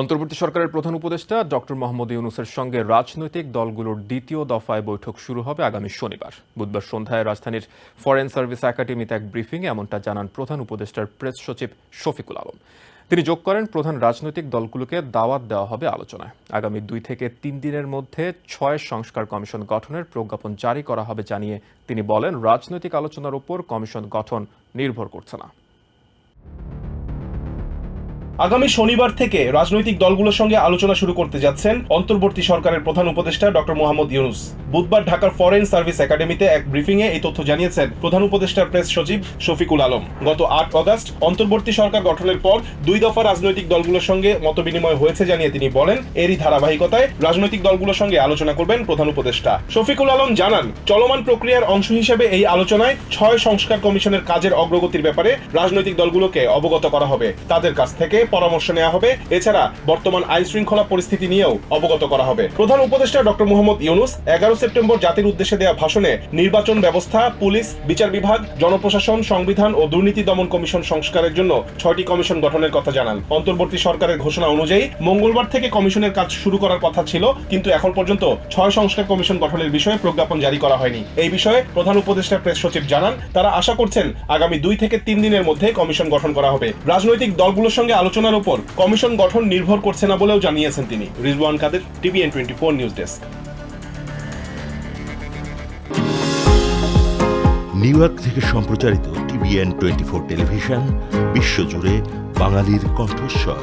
অন্তর্বর্তী সরকারের প্রধান উপদেষ্টা ডক্টর মোহাম্মদ ইউনুসের সঙ্গে রাজনৈতিক দলগুলোর দ্বিতীয় দফায় বৈঠক শুরু হবে আগামী শনিবার। বুধবার সন্ধ্যায় রাজধানীর ফরেন সার্ভিস একাডেমিতে এক ব্রিফিংয়ে এমনটা জানান প্রধান উপদেষ্টার প্রেস সচিব শফিকুল আলম। তিনি যোগ করেন, প্রধান রাজনৈতিক দলগুলোকে দাওয়াত দেওয়া হবে আলোচনায়। আগামী দুই থেকে তিন দিনের মধ্যে ছয় সংস্কার কমিশন গঠনের প্রজ্ঞাপন জারি করা হবে জানিয়ে তিনি বলেন, রাজনৈতিক আলোচনার উপর কমিশন গঠন নির্ভর করছে না। আগামী শনিবার থেকে রাজনৈতিক দলগুলোর সঙ্গে আলোচনা শুরু করতে যাচ্ছেন অন্তর্বর্তী সরকারের প্রধান উপদেষ্টা ডক্টর মোহাম্মদ ইউনুস। বুধবার ঢাকার ফরেন সার্ভিস একাডেমিতে এক ব্রিফিংয়ে এই তথ্য জানিয়েছেন প্রধান উপদেষ্টার প্রেস সচিব শফিকুল আলম। গত আট অগস্ট অন্তর্বর্তী সরকার গঠনের পর দুই দফা রাজনৈতিক দলগুলোর সঙ্গে মতবিনিময় হয়েছে জানিয়ে তিনি বলেন, এরই ধারাবাহিকতায় রাজনৈতিক দলগুলোর সঙ্গে আলোচনা করবেন প্রধান উপদেষ্টা। শফিকুল আলম জানান, চলমান প্রক্রিয়ার অংশ হিসেবে এই আলোচনায় ছয় সংস্কার কমিশনের কাজের অগ্রগতির ব্যাপারে রাজনৈতিক দলগুলোকে অবগত করা হবে। তাদের কাছ থেকে পরামর্শ নেওয়া হবে। এছাড়া বর্তমান আইন শৃঙ্খলা পরিস্থিতি নিয়েও অবগত করা হবে। প্রধান উপদেষ্টা ডক্টর মোহাম্মদ ইউনুস এগারো সেপ্টেম্বর জাতির উদ্দেশ্যে দেওয়া ভাষণে নির্বাচন ব্যবস্থা, পুলিশ, বিচার বিভাগ, জনপ্রশাসন, সংবিধান ও দুর্নীতি দমন কমিশন সংস্কারের জন্য ছয়টি কমিশন গঠনের কথা জানান। অন্তর্বর্তী সরকারের ঘোষণা অনুযায়ী মঙ্গলবার থেকে কমিশনের কাজ শুরু করার কথা ছিল, কিন্তু এখন পর্যন্ত ছয় সংস্কার কমিশন গঠনের বিষয়ে প্রজ্ঞাপন জারি করা হয়নি। এই বিষয়ে প্রধান উপদেষ্টা প্রেস সচিব জানান, তারা আশা করছেন আগামী দুই থেকে তিন দিনের মধ্যে কমিশন গঠন করা হবে। রাজনৈতিক দলগুলোর সঙ্গে আলোচনার উপর কমিশন গঠন নির্ভর করছে না বলেও জানিয়েছেন তিনি। Rizwan Kader, TVN twenty four news desk. New York থেকে সম্প্রচারিত টিভিএন টোয়েন্টি ফোর টেলিভিশন, বিশ্বজুড়ে বাঙালির কণ্ঠস্বর।